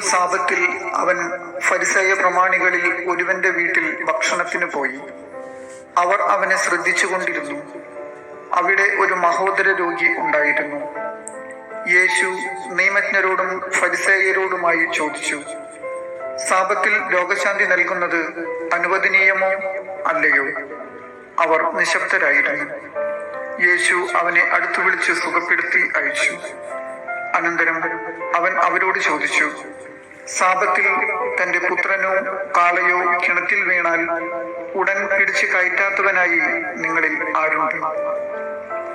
സാപത്തിൽ അവൻ ഫരിസായ പ്രമാണികളിൽ ഒരുവന്റെ വീട്ടിൽ ഭക്ഷണത്തിന് പോയി. അവർ അവനെ ശ്രദ്ധിച്ചുകൊണ്ടിരുന്നു. അവിടെ ഒരു മഹോദര രോഗി ഉണ്ടായിരുന്നു. യേശു നിയമജ്ഞരോടും ഫരിസേയരോടുമായി ചോദിച്ചു സാപത്തിൽ രോഗശാന്തി നൽകുന്നത് അനുവദനീയമോ അല്ലയോ? അവർ നിശബ്ദരായിരുന്നു. യേശു അവനെ അടുത്തു വിളിച്ച് സുഖപ്പെടുത്തി അയച്ചു. അനന്തരം അവൻ അവരോട് ചോദിച്ചു സാപത്തിൽ തന്റെ പുത്രനോ കാളയോ കിണറ്റിൽ വീണാൽ ഉടൻ പിടിച്ച് കയറ്റാത്തവനായി നിങ്ങളിൽ ആരുണ്ട്?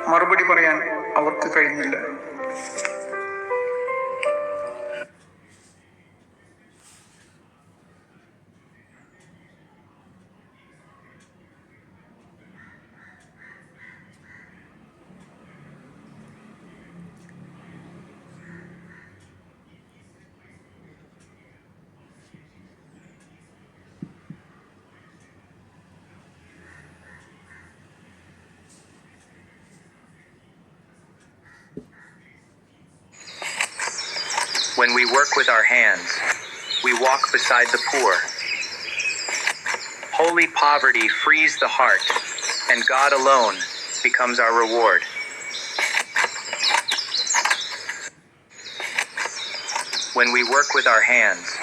മറുപടി പറയാൻ അവർക്ക് കഴിഞ്ഞില്ല. When we work with our hands, we walk beside the poor. Holy poverty frees the heart, and God alone becomes our reward. When we work with our hands,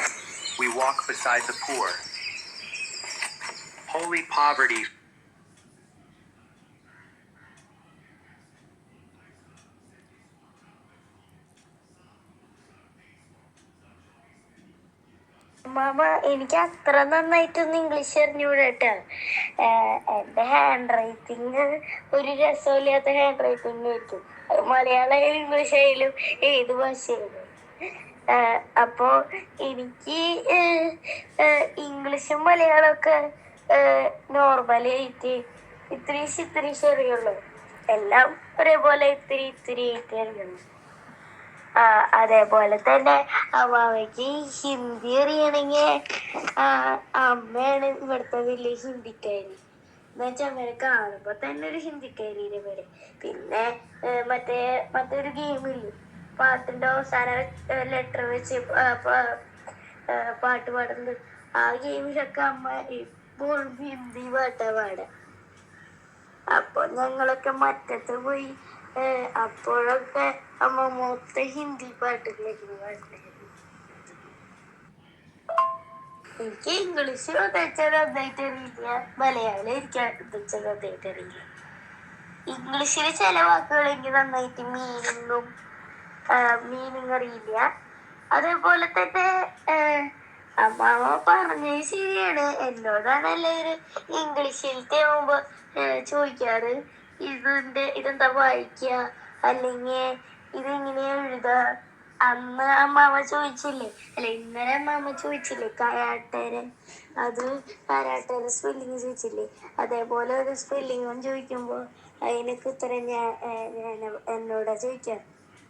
we walk beside the poor. Holy poverty മാമ എനിക്ക് അത്ര നന്നായിട്ടൊന്നും English അറിഞ്ഞൂടാ കേട്ടോ എന്റെ hand writing ഒരു രസമില്ലാത്ത hand writing ആയിരിക്കും അത് Malayalam English ആയാലും ഏത് ഭാഷയായാലും. അപ്പോ എനിക്ക് ഇംഗ്ലീഷും മലയാളമൊക്കെ നോർമലി ആയിട്ട് ഇത്തിരി ഇത്തിരി അറിയുള്ളൂ എല്ലാം ഒരേപോലെ ഇത്തിരി ഇത്തിരി ആയിട്ട് അറിയുള്ളൂ. അതേപോലെ തന്നെ അമ്മാവയ്ക്ക് ഹിന്ദി അറിയണമെങ്കിൽ അമ്മയാണ് ഇവിടുത്തെ വലിയ ഹിന്ദിക്കാരി. എന്നുവെച്ചാൽ അമ്മേനെ കാണുമ്പോ തന്നെ ഒരു ഹിന്ദിക്കാരിയുടെ പേര് പിന്നെ മറ്റേ മറ്റൊരു ഗെയിമില്ലേ? പാട്ടിന്റെ അവസാന ലെറ്റർ വെച്ച് പാട്ട് പാടുന്നത്. ആ ഗെയിമിലൊക്കെ അമ്മ ഇപ്പോഴും ഹിന്ദി പാട്ടാ പാടുക. അപ്പൊ ഞങ്ങളൊക്കെ മറ്റത്ത് പോയി അപ്പോഴൊക്കെ അമ്മ മൊത്തം ഹിന്ദി പാട്ടുകളൊക്കെ എനിക്ക് ഇംഗ്ലീഷ് വെച്ചാൽ നന്നായിട്ട് അറിയില്ല. മലയാളം എനിക്ക് വെച്ചാൽ നന്നായിട്ട് അറിയില്ല. ഇംഗ്ലീഷിൽ ചില വാക്കുകൾ എനിക്ക് നന്നായിട്ട് മീനിങ്ങും മീനിങ് അറിയില്ല. അതേപോലെ തന്നെ അമ്മ പറഞ്ഞത് ശരിയാണ്. എന്നോടാണ് എല്ലാവരും ഇംഗ്ലീഷിലത്തെ ആവുമ്പോ ചോദിക്കാറ്. ഇതിന്റെ ഇതെന്താ വായിക്കുക അല്ലെങ്കിൽ ഇതെങ്ങനെയാ എഴുതുക അന്ന് അമ്മാവ ചോദിച്ചില്ലേ? അല്ല ഇന്നലെ അമ്മാവ ചോദിച്ചില്ലേ? കരാട്ടേരൻ അത് കരാട്ടേരെ സ്പെല്ലിങ് ചോദിച്ചില്ലേ? അതേപോലെ ഒരു സ്പെല്ലിങ്ങും ചോദിക്കുമ്പോൾ അതിനൊക്കെ ഉത്തരം ഞാൻ എന്നോടാ ചോദിക്കാം.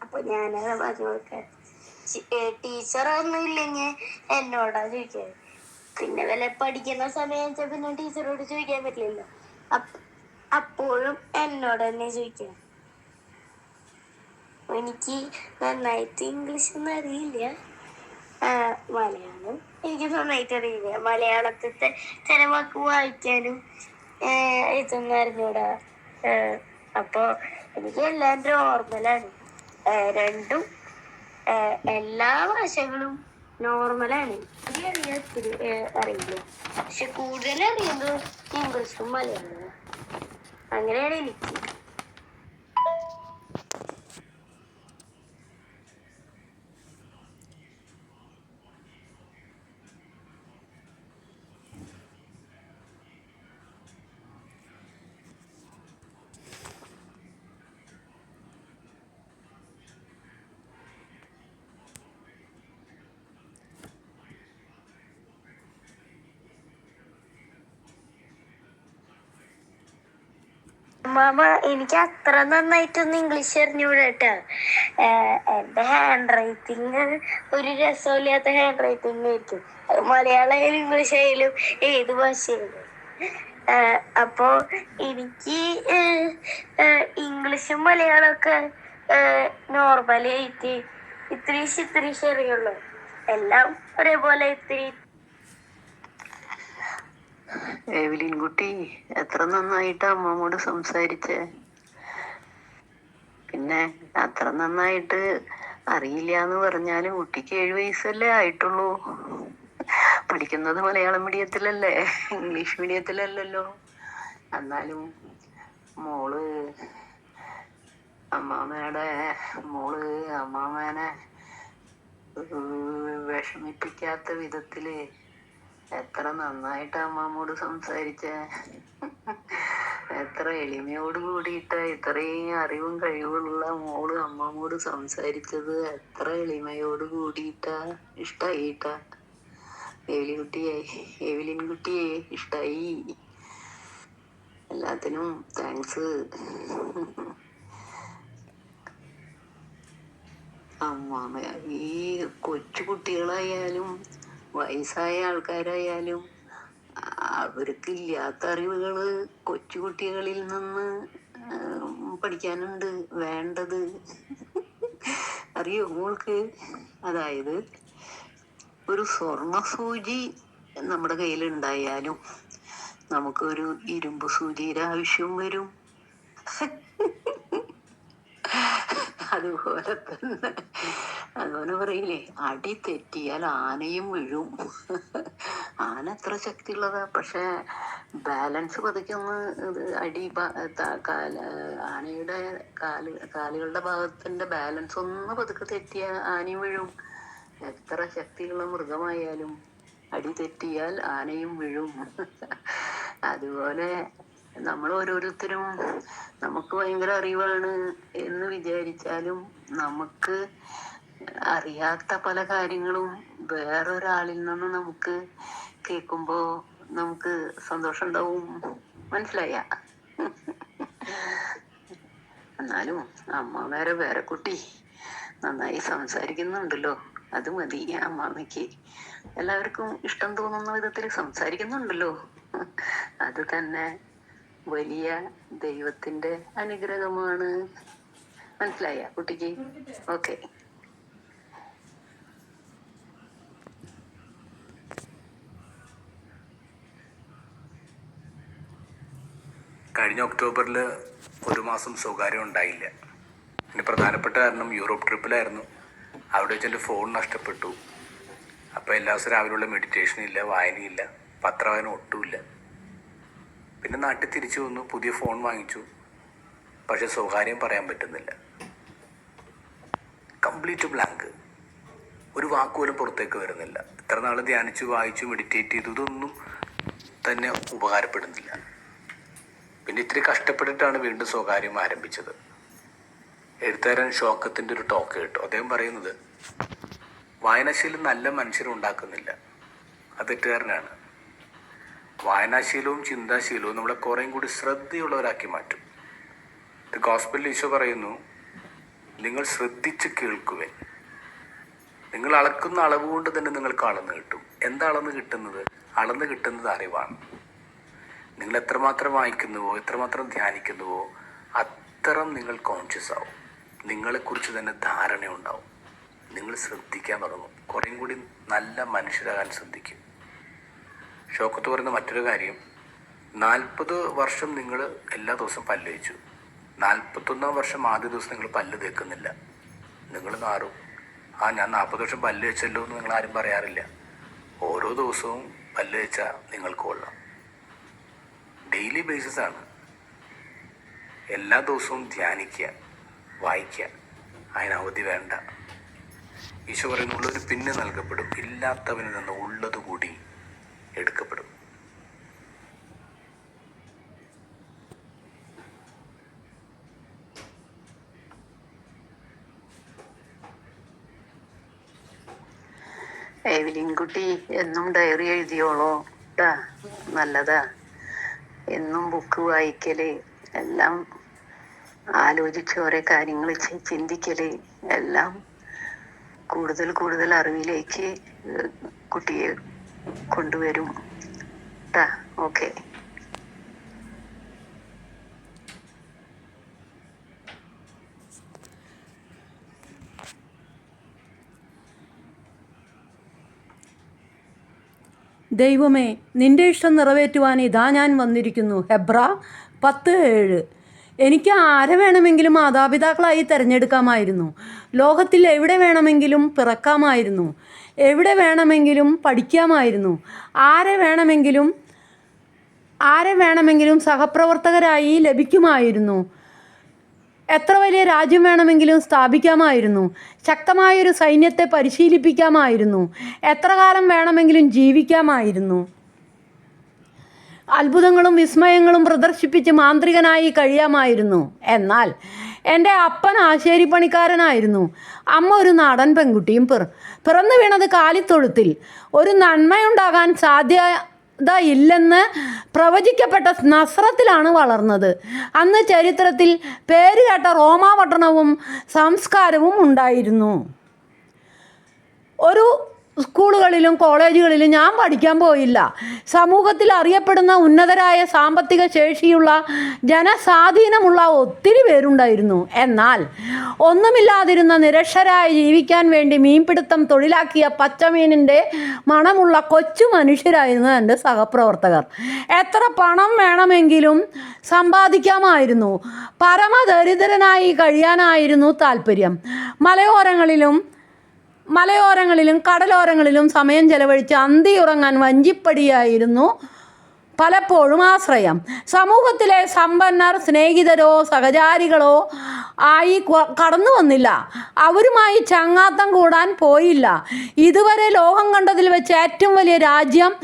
അപ്പൊ ഞാനത് പറഞ്ഞു കൊടുക്കാൻ ടീച്ചർ ഒന്നും ഇല്ലെങ്കിൽ എന്നോടാ ചോദിക്കാൻ പിന്നെ വല്ല പഠിക്കുന്ന സമയം പിന്നെ ടീച്ചറോട് ചോദിക്കാൻ പറ്റില്ലല്ലോ. അപ്പ- അപ്പോഴും എന്നോട് തന്നെ ചോദിക്കാം. എനിക്ക് നന്നായിട്ട് ഇംഗ്ലീഷ് ഒന്നും അറിയില്ല. മലയാളം എനിക്ക് നന്നായിട്ട് അറിയില്ല. മലയാളത്തിലത്തെ ചില വാക്ക് വായിക്കാനും ഇതൊന്നും അറിഞ്ഞൂടാ. അപ്പോ എനിക്ക് എല്ലാം നോർമലാണ് രണ്ടും എല്ലാ ഭാഷകളും നോർമലാണ് ഏ, അറിയില്ല. പക്ഷെ കൂടുതൽ അറിയുന്നത് ഇംഗ്ലീഷും മലയാളവും അങ്ങനെയാണ് എനിക്ക് മാമ എനിക്ക് അത്ര നന്നായിട്ടൊന്നും ഇംഗ്ലീഷ് അറിഞ്ഞൂടാ കേട്ടോ എന്റെ ഹാൻഡ് റൈറ്റിംഗ് ഒരു രസമില്ലാത്ത ഹാൻഡ് റൈറ്റിംഗ് ആയിരിക്കും മലയാളമായാലും ഇംഗ്ലീഷ് ആയാലും ഏത് ഭാഷയായാലും. ഏഹ് അപ്പോ എനിക്ക് ഇംഗ്ലീഷും മലയാളം മലയാളമൊക്കെ നോർമലി ആയിട്ട് ഇത്തിരി ഇത്തിരി അറിയുള്ളൂ എല്ലാം ഒരേപോലെ ഇത്തിരി ഏവലിൻ കുട്ടി എത്ര നന്നായിട്ട് അമ്മമ്മോട് സംസാരിച്ചേ? പിന്നെ അത്ര നന്നായിട്ട് അറിയില്ല എന്ന് പറഞ്ഞാലും കുട്ടിക്ക് ഏഴ് വയസ്സല്ലേ ആയിട്ടുള്ളൂ. പഠിക്കുന്നത് മലയാളം മീഡിയത്തിലല്ലേ ഇംഗ്ലീഷ് മീഡിയത്തിലല്ലല്ലോ. എന്നാലും മോൾ അമ്മാമ്മയുടെ മോൾ അമ്മാമ്മേനെ വിഷമിപ്പിക്കാത്ത വിധത്തിൽ എത്ര നന്നായിട്ട് അമ്മാമ്മോട് സംസാരിച്ച? എത്ര എളിമയോട് കൂടിയിട്ട് ഇത്രയും അറിവും കഴിവുള്ള മോൾ അമ്മാമ്മോട് സംസാരിച്ചത്? എത്ര എളിമയോട് കൂടിയിട്ടാ ഇഷ്ടായിട്ടാ? എവിലിൻ കുട്ടിയെ ഇഷ്ടായി? എല്ലാത്തിനും താങ്ക്സ് അമ്മാമ ഈ കൊച്ചു കുട്ടികളായാലും വയസ്സായ ആൾക്കാരായാലും അവർക്ക് ഇല്ലാത്ത അറിവുകൾ കൊച്ചു കുട്ടികളിൽ നിന്ന് പഠിക്കാനുണ്ട്. വേണ്ടത്. അറിയോ? മോൾക്ക്? അതായത് ഒരു സ്വർണ സൂചി നമ്മുടെ കയ്യിൽ ഉണ്ടായാലും നമുക്കൊരു ഇരുമ്പ് സൂചിയുടെ ആവശ്യം വരും. അതുപോലെ തന്നെ അതുപോലെ പറയില്ലേ അടി തെറ്റിയാൽ ആനയും വീഴും. ആന എത്ര ശക്തിയുള്ളതാ. പക്ഷെ ബാലൻസ് പതുക്കൊന്ന് അടി കാല ആനയുടെ കാൽ കാലുകളുടെ ഭാഗത്തിന്റെ ബാലൻസ് ഒന്ന് പതുക്കെ തെറ്റിയ ആനയും വീഴും. എത്ര ശക്തിയുള്ള മൃഗമായാലും അടി തെറ്റിയാൽ ആനയും വീഴും. അതുപോലെ നമ്മൾ ഓരോരുത്തരും നമുക്ക് ഭയങ്കര അറിവാണ് എന്ന് വിചാരിച്ചാലും നമുക്ക് അറിയാത്ത പല കാര്യങ്ങളും വേറൊരാളിൽ നിന്ന് നമുക്ക് കേൾക്കുമ്പോ നമുക്ക് സന്തോഷം ഉണ്ടാവും മനസ്സിലായ? എന്നാലും അമ്മാമേരെ വേറെ കുട്ടി നന്നായി സംസാരിക്കുന്നുണ്ടല്ലോ. അത് മതി അമ്മാമ്മയ്ക്ക് എല്ലാവർക്കും ഇഷ്ടം തോന്നുന്ന വിധത്തിൽ സംസാരിക്കുന്നുണ്ടല്ലോ. അത് തന്നെ വലിയ ദൈവത്തിന്റെ അനുഗ്രഹമാണ്. മനസ്സിലായ കുട്ടിക്ക്? ഓക്കെ. കഴിഞ്ഞ ഒക്ടോബറിൽ ഒരു മാസം സ്വകാര്യം ഉണ്ടായില്ല. അതിന് പ്രധാനപ്പെട്ട കാരണം യൂറോപ്പ് ട്രിപ്പിലായിരുന്നു. അവിടെ വെച്ച് എന്റെ ഫോൺ നഷ്ടപ്പെട്ടു. അപ്പോൾ എല്ലാ ദിവസവും രാവിലെയുള്ള മെഡിറ്റേഷൻ ഇല്ല വായനയില്ല പത്രവായന ഒട്ടുമില്ല പിന്നെ നാട്ടിൽ തിരിച്ചു വന്നു പുതിയ ഫോൺ വാങ്ങിച്ചു. പക്ഷെ സ്വകാര്യം പറയാൻ പറ്റുന്നില്ല. കംപ്ലീറ്റ് ബ്ലാങ്ക് ഒരു വാക്കുപോലും പുറത്തേക്ക് വരുന്നില്ല. ഇത്ര നാൾ ധ്യാനിച്ചു വായിച്ചു മെഡിറ്റേറ്റ് ചെയ്തു ഇതൊന്നും തന്നെ ഉപകാരപ്പെടുന്നില്ല. പിന്നെ ഇത്തിരി കഷ്ടപ്പെട്ടിട്ടാണ് വീണ്ടും സ്വകാര്യം ആരംഭിച്ചത്. എഴുത്തുകാരൻ ഷോക്കത്തിന്റെ ഒരു ടോക്ക് കേട്ടു. അദ്ദേഹം പറയുന്നത് വായനാശീലം നല്ല മനുഷ്യരും ഉണ്ടാക്കുന്നില്ല. അത് തെറ്റുകാരനാണ്. വായനാശീലവും ചിന്താശീലവും നമ്മളെ കുറേയും കൂടി ശ്രദ്ധയുള്ളവരാക്കി മാറ്റും. ഇത് ഗോസ്പലിൽ ഈശോ പറയുന്നു നിങ്ങൾ ശ്രദ്ധിച്ച് കേൾക്കുവൻ. നിങ്ങൾ അളക്കുന്ന അളവ് കൊണ്ട് തന്നെ നിങ്ങൾക്ക് അളന്ന് കിട്ടും. എന്താ അളന്ന് കിട്ടുന്നത്? അളന്ന് കിട്ടുന്നത് അറിവാണ്. നിങ്ങൾ എത്രമാത്രം വായിക്കുന്നുവോ എത്രമാത്രം ധ്യാനിക്കുന്നുവോ അത്തരം നിങ്ങൾ കോൺഷ്യസ് ആവും. നിങ്ങളെക്കുറിച്ച് തന്നെ ധാരണ ഉണ്ടാവും നിങ്ങൾ ശ്രദ്ധിക്കാൻ തുടങ്ങും. കുറേയും കൂടി നല്ല മനുഷ്യരാകാൻ ശ്രദ്ധിക്കും. ഷോക്കത്ത് പറയുന്ന മറ്റൊരു കാര്യം നാൽപ്പത് വർഷം നിങ്ങൾ എല്ലാ ദിവസവും പല്ല് തേച്ചു. നാൽപ്പത്തൊന്നാം വർഷം ആദ്യ ദിവസം നിങ്ങൾ പല്ല് തേക്കുന്നില്ല. നിങ്ങൾ മാറും ആ ഞാൻ നാൽപ്പത് വർഷം പല്ല് വെച്ചല്ലോ എന്ന് നിങ്ങൾ ആരും പറയാറില്ല. ഓരോ ദിവസവും പല്ല് വെച്ചാൽ നിങ്ങൾക്ക് കൊള്ളാം. ഡെയിലി ബേസിസ് ആണ്. എല്ലാ ദിവസവും ധ്യാനിക്കുക വായിക്കുക. അതിന് അവധി വേണ്ട. ഈശോ പറയുന്ന ഒരു പിന്നെ നൽകപ്പെടും. ഇല്ലാത്തവനിൽ നിന്ന് ഉള്ളത് കൂടി എടുക്കപ്പെടും. ഏവിലിൻകുട്ടി എന്നും ഡയറി എഴുതിയോളോ. നല്ലതാ. എന്നും ബുക്ക് വായിക്കൽ എല്ലാം ആലോചിച്ച് ഓരോ കാര്യങ്ങൾ ചിന്തിക്കൽ എല്ലാം കൂടുതൽ കൂടുതൽ അറിവിലേക്ക് കുട്ടിയെ കൊണ്ടുവരും ട്ടാ. ഓക്കെ ദൈവമേ നിന്റെ ഇഷ്ടം നിറവേറ്റുവാൻ ഇതാ ഞാൻ വന്നിരിക്കുന്നു. ഹെബ്ര പത്ത് ഏഴ്. എനിക്ക് ആരെ വേണമെങ്കിലും മാതാപിതാക്കളായി തിരഞ്ഞെടുക്കാമായിരുന്നു. ലോകത്തിൽ എവിടെ വേണമെങ്കിലും പിറക്കാമായിരുന്നു. എവിടെ വേണമെങ്കിലും പഠിക്കാമായിരുന്നു. ആരെ വേണമെങ്കിലും ആരെ വേണമെങ്കിലും സഹപ്രവർത്തകരായി ലഭിക്കുമായിരുന്നു. എത്ര വലിയ രാജ്യം വേണമെങ്കിലും സ്ഥാപിക്കാമായിരുന്നു. ശക്തമായൊരു സൈന്യത്തെ പരിശീലിപ്പിക്കാമായിരുന്നു. എത്ര കാലം വേണമെങ്കിലും ജീവിക്കാമായിരുന്നു. അത്ഭുതങ്ങളും വിസ്മയങ്ങളും പ്രദർശിപ്പിച്ച് മാന്ത്രികനായി കഴിയാമായിരുന്നു. എന്നാൽ എന്റെ അപ്പൻ ആശേരിപ്പണിക്കാരനായിരുന്നു. അമ്മ ഒരു നാടൻ പെൺകുട്ടിയും പിറ പിറന്നു വീണത് കാലിത്തൊഴുത്തിൽ. ഒരു നന്മയുണ്ടാകാൻ സാധ്യത ഇല്ലെന്ന് പ്രവചിക്കപ്പെട്ട നസ്രത്തിലാണ് വളർന്നത്. അന്ന് ചരിത്രത്തിൽ പേരുകേട്ട റോമാപട്ടണവും സംസ്കാരവും ഉണ്ടായിരുന്നു. ഒരു സ്കൂളുകളിലും കോളേജുകളിലും ഞാൻ പഠിക്കാൻ പോയില്ല. സമൂഹത്തിൽ അറിയപ്പെടുന്ന ഉന്നതരായ സാമ്പത്തിക ശേഷിയുള്ള ജനസ്വാധീനമുള്ള ഒത്തിരി പേരുണ്ടായിരുന്നു. എന്നാൽ ഒന്നുമില്ലാതിരുന്ന നിരക്ഷരായി ജീവിക്കാൻ വേണ്ടി മീൻപിടുത്തം തൊഴിലാക്കിയ പച്ചമീനിന്റെ മണമുള്ള കൊച്ചു മനുഷ്യരായിരുന്നു എന്റെ സഹപ്രവർത്തകർ. എത്ര പണം വേണമെങ്കിലും സമ്പാദിക്കാമായിരുന്നു. പരമദരിദ്രനായി കഴിയാനായിരുന്നു താല്പര്യം. മലയോരങ്ങളിലും മലയോരങ്ങളിലും കടലോരങ്ങളിലും സമയം ചെലവഴിച്ച് അന്തി ഉറങ്ങാൻ വഞ്ചിപ്പടിയായിരുന്നു പലപ്പോഴും ആശ്രയം. സമൂഹത്തിലെ സമ്പന്നർ സ്നേഹിതരോ സഹചാരികളോ ആയി കടന്നു വന്നില്ല. അവരുമായി ചങ്ങാത്തം കൂടാൻ പോയില്ല. ഇതുവരെ ലോകം കണ്ടതിൽ വെച്ച് ഏറ്റവും വലിയ രാജ്യം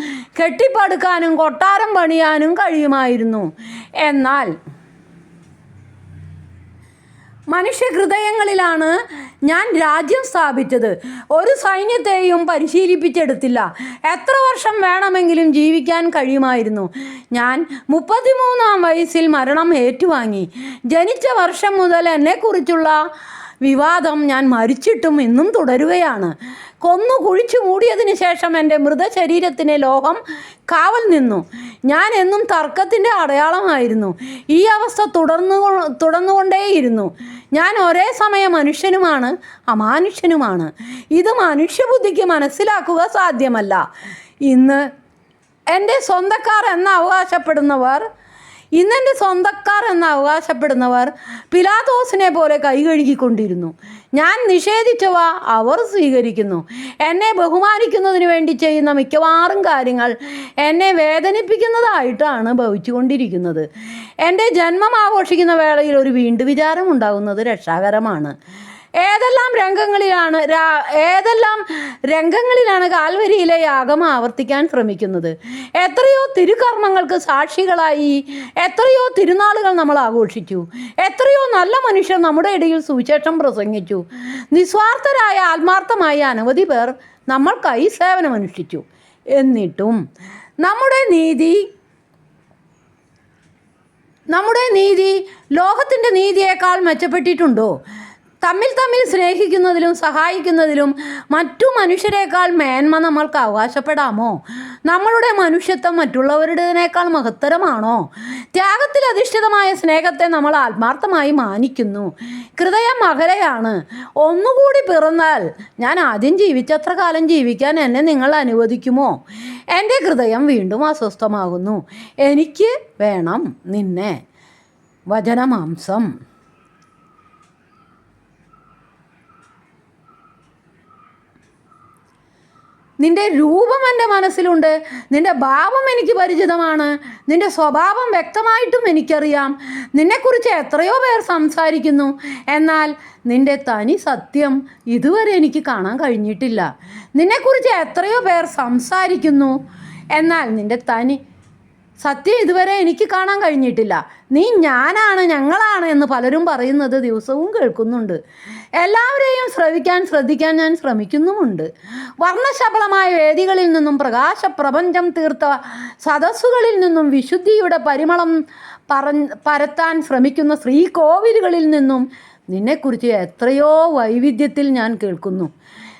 കെട്ടിപ്പടുക്കാനും കൊട്ടാരം പണിയാനും കഴിയുമായിരുന്നു. എന്നാൽ മനുഷ്യ ഹൃദയങ്ങളിലാണ് ഞാൻ രാജ്യം സ്ഥാപിച്ചത്. ഒരു സൈന്യത്തെയും പരിശീലിപ്പിച്ചെടുത്തില്ല. എത്ര വർഷം വേണമെങ്കിലും ജീവിക്കാൻ കഴിയുമായിരുന്നു. ഞാൻ മുപ്പത്തിമൂന്നാം വയസ്സിൽ മരണം ഏറ്റുവാങ്ങി. ജനിച്ച വർഷം മുതൽ എന്നെക്കുറിച്ചുള്ള വിവാദം ഞാൻ മരിച്ചിട്ടും ഇന്നും തുടരുകയാണ്. കൊന്നു കുഴിച്ചു മൂടിയതിന് ശേഷം എന്റെ മൃതശരീരത്തിന് ലോകം കാവൽ നിന്നു. ഞാൻ എന്നും തർക്കത്തിന്റെ അടയാളമായിരുന്നു. ഈ അവസ്ഥ തുടർന്നു തുടർന്നുകൊണ്ടേയിരുന്നു. ഞാൻ ഒരേ സമയം മനുഷ്യനുമാണ് അമാനുഷ്യനുമാണ്. ഇത് മനുഷ്യബുദ്ധിക്ക് മനസ്സിലാക്കുക സാധ്യമല്ല. ഇന്ന് എന്റെ സ്വന്തക്കാർ എന്ന് അവകാശപ്പെടുന്നവർ ഇന്നെന്റെ സ്വന്തക്കാർ എന്ന് അവകാശപ്പെടുന്നവർ പിലാത്തോസിനെ പോലെ കൈകഴുകിക്കൊണ്ടിരുന്നു ഞാൻ നിഷേധിച്ചവ അവർ സ്വീകരിക്കുന്നു. എന്നെ ബഹുമാനിക്കുന്നതിന് വേണ്ടി ചെയ്യുന്ന മിക്കവാറും കാര്യങ്ങൾ എന്നെ വേദനിപ്പിക്കുന്നതായിട്ടാണ് ഭവിച്ചുകൊണ്ടിരിക്കുന്നത്. എന്റെ ജന്മം ആഘോഷിക്കുന്ന വേളയിൽ ഒരു വീണ്ടു വിചാരം ഉണ്ടാകുന്നത് രക്ഷാകരമാണ്. ഏതെല്ലാം രംഗങ്ങളിലാണ് ഏതെല്ലാം രംഗങ്ങളിലാണ് കാൽവരിയിലെ യാഗം ആവർത്തിക്കാൻ ശ്രമിക്കുന്നത്? എത്രയോ തിരുകർമ്മങ്ങൾക്ക് സാക്ഷികളായി എത്രയോ തിരുനാളുകൾ നമ്മൾ ആഘോഷിച്ചു എത്രയോ നല്ല മനുഷ്യർ നമ്മുടെ ഇടയിൽ സുവിശേഷം പ്രസംഗിച്ചു. നിസ്വാർത്ഥരായ ആത്മാർത്ഥമായ അനവധി പേർ നമ്മൾക്കായി സേവനമനുഷ്ഠിച്ചു. എന്നിട്ടും നമ്മുടെ നീതി നമ്മുടെ നീതി ലോകത്തിന്റെ നീതിയേക്കാൾ മെച്ചപ്പെട്ടിട്ടുണ്ടോ? തമ്മിൽ തമ്മിൽ സ്നേഹിക്കുന്നതിലും സഹായിക്കുന്നതിലും മറ്റു മനുഷ്യരെക്കാൾ മേന്മ നമ്മൾക്ക് അവകാശപ്പെടാമോ? നമ്മളുടെ മനുഷ്യത്വം മറ്റുള്ളവരുടേതിനേക്കാൾ മഹത്തരമാണോ? ത്യാഗത്തിൽ അധിഷ്ഠിതമായ സ്നേഹത്തെ നമ്മൾ ആത്മാർത്ഥമായി മാനിക്കുന്നു. ഹൃദയം അകലെയാണ്. ഒന്നുകൂടി പിറന്നാൽ ഞാൻ ആദ്യം ജീവിച്ചത്ര കാലം ജീവിക്കാൻ എന്നെ നിങ്ങൾ അനുവദിക്കുമോ? എന്റെ ഹൃദയം വീണ്ടും അസ്വസ്ഥമാകുന്നു. എനിക്ക് വേണം നിന്നെ. വചനമാംസം. നിന്റെ രൂപം എന്റെ മനസ്സിലുണ്ട്. നിന്റെ ഭാവം എനിക്ക് പരിചിതമാണ്. നിന്റെ സ്വഭാവം വ്യക്തമായിട്ടും എനിക്കറിയാം. നിന്നെക്കുറിച്ച് എത്രയോ പേർ സംസാരിക്കുന്നു. എന്നാൽ നിന്റെ തനി സത്യം ഇതുവരെ എനിക്ക് കാണാൻ കഴിഞ്ഞിട്ടില്ല. നിന്നെക്കുറിച്ച് എത്രയോ പേർ സംസാരിക്കുന്നു. എന്നാൽ നിന്റെ തനി സത്യം ഇതുവരെ എനിക്ക് കാണാൻ കഴിഞ്ഞിട്ടില്ല. നീ ഞാനാണ് ഞങ്ങളാണ് എന്ന് പലരും പറയുന്നത് ദിവസവും കേൾക്കുന്നുണ്ട്. എല്ലാവരെയും ശ്രവിക്കാൻ ശ്രദ്ധിക്കാൻ ഞാൻ ശ്രമിക്കുന്നുമുണ്ട്. വർണശബളമായ വേദികളിൽ നിന്നും പ്രകാശ പ്രപഞ്ചം തീർത്ത സദസ്സുകളിൽ നിന്നും വിശുദ്ധിയുടെ പരിമളം പറ പരത്താൻ ശ്രമിക്കുന്ന ശ്രീകോവിലുകളിൽ നിന്നും നിന്നെക്കുറിച്ച് എത്രയോ വൈവിധ്യത്തിൽ ഞാൻ കേൾക്കുന്നു.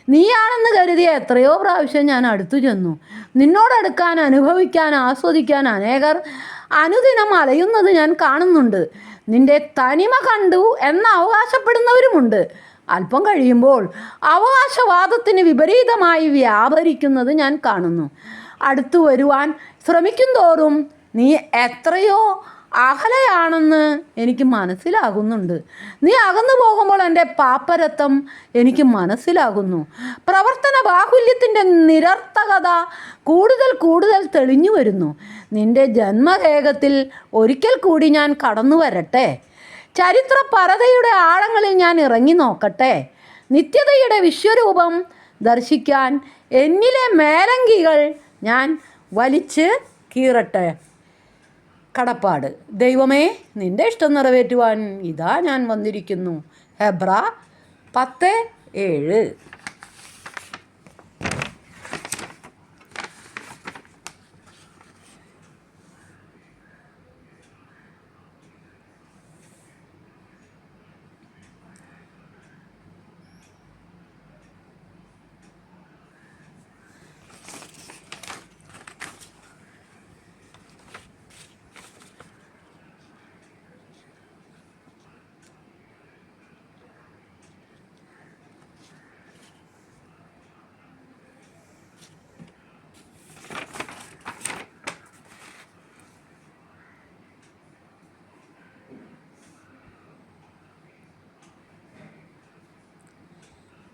നീയാണെന്ന് കരുതിയ എത്രയോ പ്രാവശ്യം ഞാൻ അടുത്തു ചെന്നു. നിന്നോടടുക്കാൻ അനുഭവിക്കാൻ ആസ്വദിക്കാൻ അനേകർ അനുദിനം അലയുന്നത് ഞാൻ കാണുന്നുണ്ട്. നിന്റെ തനിമ കണ്ടു എന്ന് അവകാശപ്പെടുന്നവരുമുണ്ട്. അല്പം കഴിയുമ്പോൾ അവകാശവാദത്തിന് വിപരീതമായി വ്യാപരിക്കുന്നത് ഞാൻ കാണുന്നു. അടുത്തു വരുവാൻ ശ്രമിക്കും തോറും നീ എത്രയോ അകലെയാണെന്ന് എനിക്ക് മനസ്സിലാകുന്നുണ്ട്. നീ അകന്നു പോകുമ്പോൾ എന്റെ പാപ്പരത്വം എനിക്ക് മനസ്സിലാകുന്നു. പ്രവർത്തന ബാഹുല്യത്തിന്റെ നിരർത്ഥകത കൂടുതൽ കൂടുതൽ തെളിഞ്ഞു വരുന്നു. നിന്റെ ജന്മവേഗത്തിൽ ഒരിക്കൽ കൂടി ഞാൻ കടന്നു വരട്ടെ. ചരിത്ര പരതയുടെ ആഴങ്ങളിൽ ഞാൻ ഇറങ്ങി നോക്കട്ടെ. നിത്യതയുടെ വിശ്വരൂപം ദർശിക്കാൻ എന്നിലെ മേലങ്കികൾ ഞാൻ വലിച്ച് കീറട്ടെ. കടപ്പാട്. ദൈവമേ നിന്റെ ഇഷ്ടം നിറവേറ്റുവാൻ ഇതാ ഞാൻ വന്നിരിക്കുന്നു. ഹെബ്ര പത്ത് ഏഴ്.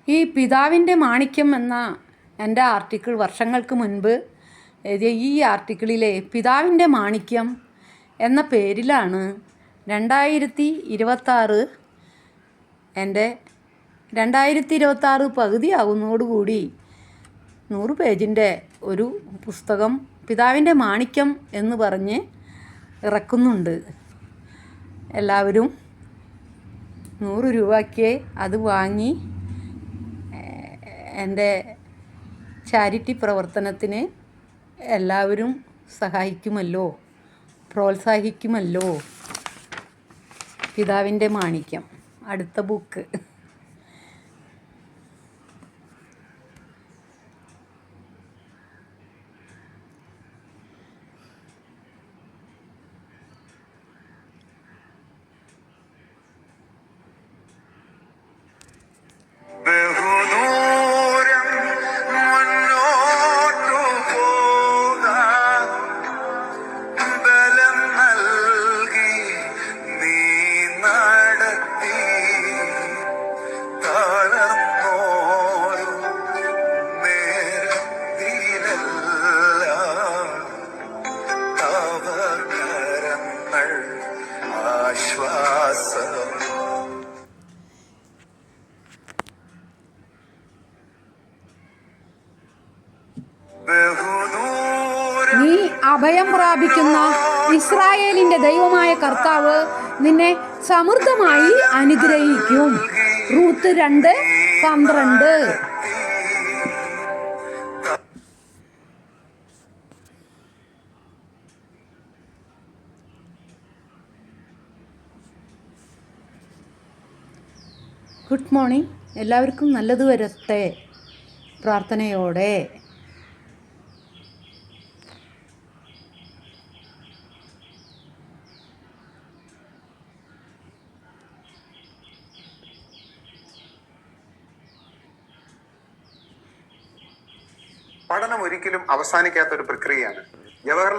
ഈ പിതാവിന്റെ മാണിക്യം എന്ന എന്റെ ആർട്ടിക്കിൾ വർഷങ്ങൾക്ക് മുൻപ് ഈ ആർട്ടിക്കിളിലെ പിതാവിന്റെ മാണിക്യം എന്ന പേരിലാണ് രണ്ടായിരത്തി ഇരുപത്താറ് എന്റെ രണ്ടായിരത്തി ഇരുപത്താറ് പകുതിയാകുന്നതോടുകൂടി നൂറ് പേജിന്റെ ഒരു പുസ്തകം പിതാവിന്റെ മാണിക്യം എന്ന് പറഞ്ഞ് ഇറക്കുന്നുണ്ട്. എല്ലാവരും നൂറ് രൂപയ്ക്ക് അത് വാങ്ങി എന്റെ ചാരിറ്റി പ്രവർത്തനത്തിന് എല്ലാവരും സഹായിക്കുമല്ലോ പ്രോത്സാഹിക്കുമല്ലോ. പിതാവിന്റെ മാണിക്യം. അടുത്ത ബുക്ക് ഇസ്രായേലിന്റെ ദൈവമായ കർത്താവ് നിന്നെ സമൃദ്ധമായി അനുഗ്രഹിക്കും. റൂത്ത് രണ്ട് പന്ത്രണ്ട്. Good morning. എല്ലാവർക്കും നല്ലത് വരട്ടെ പ്രാർത്ഥനയോടെ. ഒരിക്കലും അവസാനിക്കാത്ത ഒരു പ്രക്രിയയാണ്. ജവഹർലാൽ